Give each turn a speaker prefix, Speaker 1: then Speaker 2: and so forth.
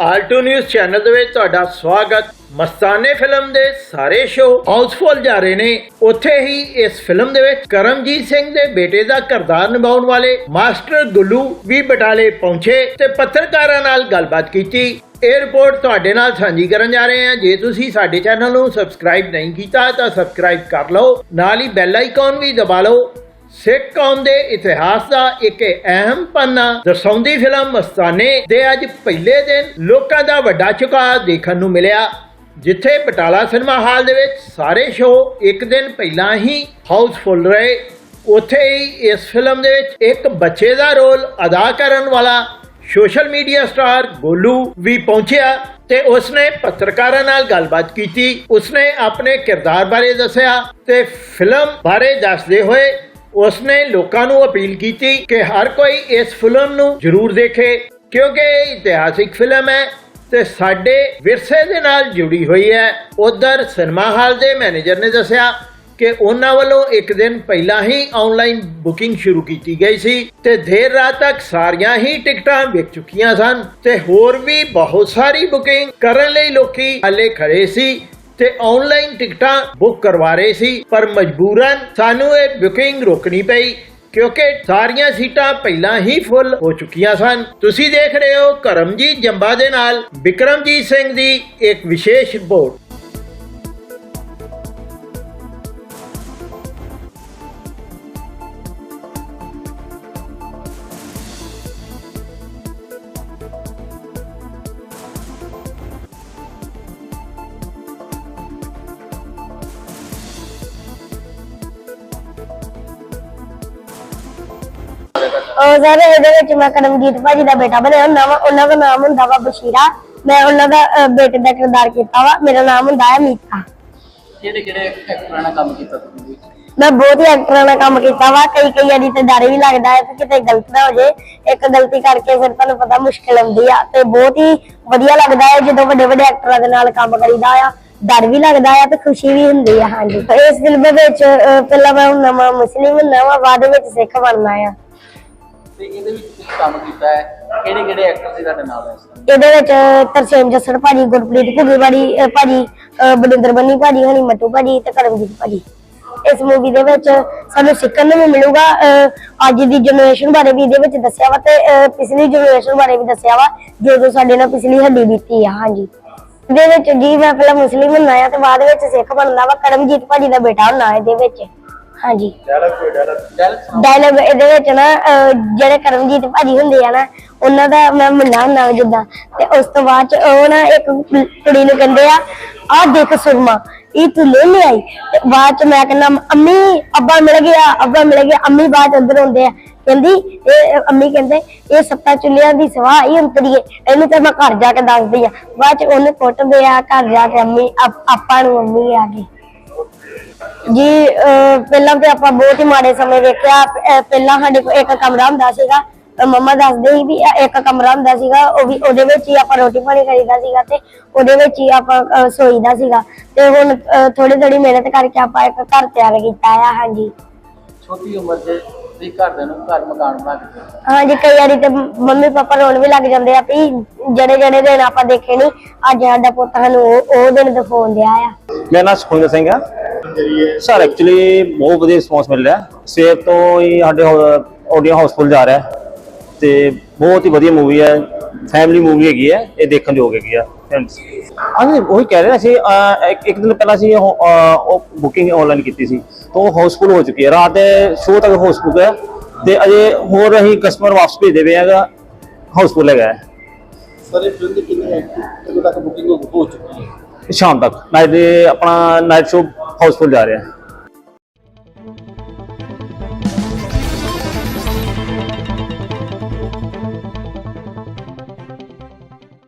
Speaker 1: Alto news channel ਦੇ ਵਿੱਚ ਤੁਹਾਡਾ ਸਵਾਗਤ। ਮਸਤਾਨੇ ਫਿਲਮ ਦੇ ਸਾਰੇ ਸ਼ੋਅ ਹਾਊਸਫੁੱਲ ਜਾ ਰਹੇ ਨੇ। ਉੱਥੇ ਹੀ ਇਸ ਫਿਲਮ ਦੇ ਵਿੱਚ ਕਰਮਜੀਤ ਸਿੰਘ ਦੇ ਬੇਟੇ ਦਾ ਕਿਰਦਾਰ ਨਿਭਾਉਣ ਵਾਲੇ ਮਾਸਟਰ ਗੁੱਲੂ ਵੀ ਬਟਾਲੇ ਪਹੁੰਚੇ ਤੇ ਪੱਤਰਕਾਰਾਂ ਨਾਲ ਗੱਲਬਾਤ ਕੀਤੀ। ਇਹ ਰਿਪੋਰਟ ਤੁਹਾਡੇ ਨਾਲ ਸਾਂਝੀ ਕਰਨ ਜਾ ਰਹੇ ਹਾਂ। ਜੇ ਤੁਸੀਂ ਸਾਡੇ ਚੈਨਲ ਨੂੰ ਸਬਸਕ੍ਰਾਈਬ ਨਹੀਂ ਕੀਤਾ ਤਾਂ ਸਬਸਕ੍ਰਾਈਬ ਕਰ ਲਓ। ਨਾਲ ਹੀ ਬੈਲ ਆਈਕਨ ਵੀ ਦਬਾ ਲਓ ਸਿੱਖ ਕੌਮ ਦੇ ਇਤਿਹਾਸ ਦਾ ਇੱਕ ਅਹਿਮ ਪੰਨਾ ਦਰਸਾਉਂਦੀ ਫਿਲਮ ਮਸਤਾਨੇ ਦੇ ਅੱਜ ਪਹਿਲੇ ਦਿਨ ਲੋਕਾਂ ਦਾ ਵੱਡਾ ਝੁਕਾਅ ਦੇਖਣ ਨੂੰ ਮਿਲਿਆ, ਜਿੱਥੇ ਬਟਾਲਾ ਸਿਨੇਮਾ ਹਾਲ ਦੇ ਵਿੱਚ ਸਾਰੇ ਸ਼ੋਅ ਇੱਕ ਦਿਨ ਪਹਿਲਾਂ ਹੀ ਹਾਊਸਫੁੱਲ ਰਹੇ। ਉੱਥੇ ਹੀ ਇਸ ਫਿਲਮ ਦੇ ਵਿੱਚ ਇੱਕ ਬੱਚੇ ਦਾ ਰੋਲ ਅਦਾ ਕਰਨ ਵਾਲਾ ਸੋਸ਼ਲ ਮੀਡੀਆ ਸਟਾਰ ਗੋਲੂ ਵੀ ਪਹੁੰਚਿਆ ਤੇ ਉਸਨੇ ਪੱਤਰਕਾਰਾਂ ਨਾਲ ਗੱਲਬਾਤ ਕੀਤੀ। ਉਸਨੇ ਆਪਣੇ ਕਿਰਦਾਰ ਬਾਰੇ ਦੱਸਿਆ ਤੇ ਫਿਲਮ ਬਾਰੇ ਦੱਸਦੇ ਹੋਏ ਉਸਨੇ ਲੋਕਾਂ ਨੂੰ ਅਪੀਲ ਕੀਤੀ ਕਿ ਹਰ ਕੋਈ ਇਸ ਫਿਲਮ ਨੂੰ ਜ਼ਰੂਰ ਦੇਖੇ, ਕਿਉਂਕਿ ਇਹ ਇਤਿਹਾਸਿਕ ਫਿਲਮ ਹੈ ਤੇ ਸਾਡੇ ਵਿਰਸੇ ਦੇ ਨਾਲ ਜੁੜੀ ਹੋਈ ਹੈ। ਉਧਰ ਸਿਨੇਮਾ ਹਾਲ ਦੇ ਮੈਨੇਜਰ ਨੇ ਦੱਸਿਆ ਕਿ ਉਹਨਾਂ ਵੱਲੋਂ ਇੱਕ ਦਿਨ ਪਹਿਲਾਂ ਹੀ ਆਨਲਾਈਨ ਬੁਕਿੰਗ ਸ਼ੁਰੂ ਕੀਤੀ ਗਈ ਸੀ ਤੇ ਦੇਰ ਰਾਤ ਤੱਕ ਸਾਰੀਆਂ ਹੀ ਟਿਕਟਾਂ ਵਿਕ ਚੁੱਕੀਆਂ ਸਨ ਤੇ ਹੋਰ ਵੀ ਬਹੁਤ ਸਾਰੀ ਬੁਕਿੰਗ ਕਰਨ ਲਈ ਲੋਕੀ ਹਲੇ ਖੜੇ ਸੀ। ਤੇ ਆਨਲਾਈਨ ਟਿਕਟਾਂ ਬੁੱਕ ਕਰਵਾ ਰਹੇ ਸੀ, ਪਰ ਮਜਬੂਰਨ ਸਾਨੂੰ ਇਹ ਬੁਕਿੰਗ ਰੋਕਣੀ ਪਈ, ਕਿਉਂਕਿ ਸਾਰੀਆਂ ਸੀਟਾਂ ਪਹਿਲਾਂ ਹੀ ਫੁੱਲ ਹੋ ਚੁੱਕੀਆਂ ਸਨ। ਤੁਸੀਂ ਦੇਖ ਰਹੇ ਹੋ ਕਰਮਜੀਤ ਜੰਬਾ ਦੇ ਨਾਲ ਵਿਕਰਮਜੀਤ ਸਿੰਘ ਦੀ ਇੱਕ ਵਿਸ਼ੇਸ਼ ਰਿਪੋਰਟ।
Speaker 2: ਸਰ ਇਹਦੇ ਵਿੱਚ ਮੈਂ ਕਰਮਜੀਤ ਭਾਜੀ ਦਾ ਬੇਟਾ ਬਣਿਆ ਹੁੰਦਾ ਵਾ ਉਹਨਾਂ ਦਾ ਨਾਮ ਹੁੰਦਾ ਵਾ ਬਸ਼ੀਰਾ। ਮੈਂ ਉਹਨਾਂ ਦਾ ਅਹ, ਬੇਟੇ ਦਾ ਕਿਰਦਾਰ ਕੀਤਾ ਵਾ ਮੇਰਾ ਨਾਮ ਹੁੰਦਾ ਹੈ ਮੀਤਾ
Speaker 3: ਕਿਹੜੇ ਕਿਹੜੇ ਐਕਟਰਾਂ ਨਾਲ ਕੰਮ ਕੀਤਾ ਤੁਸੀਂ?
Speaker 2: ਮੈਂ ਬਹੁਤ ਹੀ ਐਕਟਰਾਂ ਨਾਲ ਕੰਮ ਕੀਤਾ ਵਾ ਕਈ ਕਈ ਵਾਰੀ ਤੇ ਡਰ ਵੀ ਲੱਗਦਾ ਹੈ ਕਿ ਕਿਤੇ ਗਲਤ ਨਾ ਹੋ ਜੇ। ਇੱਕ ਗਲਤੀ ਕਰਕੇ ਫਿਰ ਤੁਹਾਨੂੰ ਪਤਾ ਮੁਸ਼ਕਿਲ ਆਉਂਦੀ ਆ ਤੇ ਬਹੁਤ ਹੀ ਵਧੀਆ ਲੱਗਦਾ ਹੈ ਜਦੋਂ ਵੱਡੇ ਵੱਡੇ ਐਕਟਰਾਂ ਦੇ ਨਾਲ ਕੰਮ ਕਰੀਦਾ ਆ। ਡਰ ਵੀ ਲੱਗਦਾ ਆ ਤੇ ਖੁਸ਼ੀ ਵੀ ਹੁੰਦੀ ਆ ਹਾਂਜੀ। ਇਸ ਫਿਲਮ ਵਿੱਚ ਅਹ, ਪਹਿਲਾਂ ਮੈਂ ਹੁਣ ਨਵਾਂ ਮੁਸਲਿਮ ਨਵਾਂ ਬਾਅਦ ਵਿੱਚ ਸਿੱਖ ਬਣਨਾ ਆ।
Speaker 3: ਤੇ ਇਹਦੇ ਵਿੱਚ ਤੁਸੀਂ ਕੰਮ ਕੀਤਾ ਹੈ? ਕਿਹੜੇ ਕਿਹੜੇ ਐਕਟਰ ਸੀ ਤੁਹਾਡੇ ਨਾਲ ਇਸ time?
Speaker 2: ਇਹਦੇ ਵਿੱਚ ਤਰਸੇਮ ਜੱਸੜ ਭਾਜੀ, ਗੁਰਪ੍ਰੀਤ ਘੁੱਗੀਵਾੜੀ ਭਾਜੀ ਬਲਿੰਦਰ ਬੰਨੀ ਭਾਜੀ ਹਣੀ ਮੱਟੂ ਭਾਜੀ ਤੇ ਕਰਮਜੀਤ ਭਾਜੀ। ਇਸ ਮੂਵੀ ਦੇ ਵਿੱਚ ਸਾਨੂੰ ਸਿੱਖਣ ਨੂੰ ਵੀ ਮਿਲੂਗਾ ਅੱਜ ਦੀ ਜਨਰੇਸ਼ਨ ਬਾਰੇ ਵੀ ਇਹਦੇ ਵਿੱਚ ਦੱਸਿਆ ਵਾ ਤੇ ਪਿਛਲੀ ਜਨਰੇਸ਼ਨ ਬਾਰੇ ਵੀ ਦੱਸਿਆ ਵਾ, ਜੋ ਜੋ ਸਾਡੇ ਨਾਲ ਪਿਛਲੀ ਹੱਡੀ ਬੀਤੀ ਆ, ਹਾਂਜੀ। ਇਹਦੇ ਵਿੱਚ ਜੀ ਮੈਂ ਪਹਿਲਾਂ ਮੁਸਲਿਮ ਹੁੰਨਾ ਆ ਤੇ ਬਾਅਦ ਵਿੱਚ ਸਿੱਖ ਬਣਦਾ ਵਾ, ਕਰਮਜੀਤ ਭਾਜੀ ਦਾ ਬੇਟਾ ਹੁੰਨਾ ਇਹਦੇ ਵਿੱਚ। ਹਾਂਜੀ।
Speaker 3: Dialogue
Speaker 2: ਡਾਇਲੌਗ ਇਹਦੇ ਵਿੱਚ ਨਾ ਅਹ, ਜਿਹੜੇ ਕਰਮਜੀਤ ਭਾਜੀ ਹੁੰਦੇ ਆ ਨਾ ਉਹਨਾਂ ਦਾ ਮੈਂ ਮੁੰਡਾ ਹੁੰਦਾ ਵਾ ਜਿੱਦਾਂ। ਤੇ ਉਸ ਤੋਂ ਬਾਅਦ ਚ ਉਹ ਨਾ ਇੱਕ ਕੁੜੀ ਨੂੰ ਕਹਿੰਦੇ ਆ ਆਹ ਦੇਖ ਸੁਰਮਾ ਇਹ ਤੂੰ ਲੈ ਲੈ ਆਈ ਤੇ ਬਾਅਦ ਚ ਮੈਂ ਕਹਿੰਦਾ ਅੰਮੀ ਅੱਬਾ ਮਿਲ ਗਿਆ ਅੱਬਾ ਮਿਲ ਗਿਆ। ਅੰਮੀ ਬਾਅਦ ਚ ਅੰਦਰ ਹੁੰਦੇ ਆ। ਕਹਿੰਦੀ ਇਹ ਅੰਮੀ ਕਹਿੰਦੇ ਇਹ ਸੱਤਾ ਚੁੱਲਿਆਂ ਦੀ ਸਵਾਹ ਹੀ ਅੰਤਰੀਏ ਇਹਨੂੰ ਤੇ ਮੈਂ ਘਰ ਜਾ ਕੇ ਦੱਸਦੀ ਆ। ਬਾਅਦ ਚ ਉਹਨੇ ਕੁੱਟਦੇ ਆ ਘਰ ਜਾ ਕੇ ਅੰਮੀ ਆਪ- ਆਪਾਂ ਨੂੰ ਅੰਮੀ ਆ ਗਈ। ਜੀ ਪਹਿਲਾਂ ਤੇ ਆਪਾਂ ਬਹੁਤ ਹੀ ਮਾੜੇ ਸਮੇਂ ਵੇਖਿਆ। ਪਹਿਲਾਂ ਸਾਡੇ ਕੋਲ ਇੱਕ ਕਮਰਾ ਹੁੰਦਾ ਸੀਗਾ। ਤਾਂ ਮੰਮਾ ਦੱਸਦੇ ਸੀ ਵੀ ਇੱਕ ਕਮਰਾ ਹੁੰਦਾ ਸੀਗਾ। ਉਹ ਵੀ ਉਹਦੇ ਵਿੱਚ ਹੀ ਆਪਾਂ ਰੋਟੀ ਪਾਣੀ ਕਰੀਦਾ ਸੀਗਾ ਤੇ ਉਹਦੇ ਵਿੱਚ ਹੀ ਆਪਾਂ ਸੋਈਦਾ ਸੀਗਾ। ਤੇ ਹੁਣ ਥੋੜੀ ਥੋੜੀ ਮਿਹਨਤ ਕਰਕੇ ਆਪਾਂ ਇੱਕ ਘਰ ਤਿਆਰ ਕੀਤਾ ਆ ਹਾਂਜੀ।
Speaker 3: ਛੋਟੀ ਉਮਰ 'ਚ ਵੀ ਘਰਦਿਆਂ ਨੂੰ ਘਰ ਮਕਾਨ ਬਣਾ ਕੇ ਦਿੱਤਾ।
Speaker 2: ਹਾਂਜੀ ਕਈ ਵਾਰੀ ਤੇ ਮੰਮੀ ਪਾਪਾ ਰੋਣ ਵੀ ਲੱਗ ਜਾਂਦੇ ਆ ਵੀ ਜਿਹੜੇ ਜਿਹੜੇ ਦਿਨ ਆਪਾਂ ਦੇਖੇ ਨਹੀਂ ਅੱਜ ਸਾਡਾ ਪੁੱਤ ਸਾਨੂੰ ਉਹ ਦਿਨ ਦਿਖਾਉਣ ਦਿਆ ਆ।
Speaker 4: ਮੇਰਾ ਨਾਮ ਸੁਖਵਿੰਦਰ ਸਿੰਘ ਆ। ਸਰ ਐਕਚੁਅਲੀ ਬਹੁਤ ਵਧੀਆ ਰਿਸਪੌਂਸ ਮਿਲ ਰਿਹਾ। ਸਵੇਰ ਤੋਂ ਹੀ ਸਾਡੇ ਆਡੀਓ ਹਾਊਸਫੁੱਲ ਜਾ ਰਿਹਾ ਹੈ। ਤੇ ਬਹੁਤ ਹੀ ਵਧੀਆ ਮੂਵੀ ਹੈ। ਫੈਮਿਲੀ ਮੂਵੀ ਹੈਗੀ ਹੈ। ਇਹ ਦੇਖਣ ਯੋਗ ਹੈਗੀ ਆ ਹਾਂਜੀ ਉਹੀ ਕਹਿ ਰਹੇ ਸੀ ਇੱਕ ਦਿਨ ਪਹਿਲਾਂ ਸੀ ਉਹ ਬੁਕਿੰਗ ਆਨਲਾਈਨ ਕੀਤੀ ਸੀ। ਤਾਂ ਉਹ ਹਾਊਸਫੁੱਲ ਹੋ ਚੁੱਕੀ ਹੈ। ਰਾਤ ਦੇ ਸ਼ੋਅ ਤੱਕ ਹਾਊਸਫੁੱਲ ਹੈ ਤੇ ਅਜੇ ਹੋਰ ਅਸੀਂ ਕਸਟਮਰ ਵਾਪਸ ਭੇਜਦੇ ਪਏ ਹੈਗਾ। ਹਾਊਸਫੁੱਲ ਹੈਗਾ ਹੈ।
Speaker 5: ਸਰ ਇਹ ਫਿਲਮ ਦੀ ਕਿੰਨੀ ਕਿੰਨੇ ਤੱਕ ਬੁਕਿੰਗ ਹੋ ਚੁੱਕੀ ਹੈ?
Speaker 4: ਸ਼ਾਮ ਤੱਕ। ਨਾਈਟ ਆਪਣਾ ਨਾਈਟ ਸ਼ੋਅ ਹਾਊਸਫੁੱਲ ਜਾ ਰਿਹਾ। ਹੈ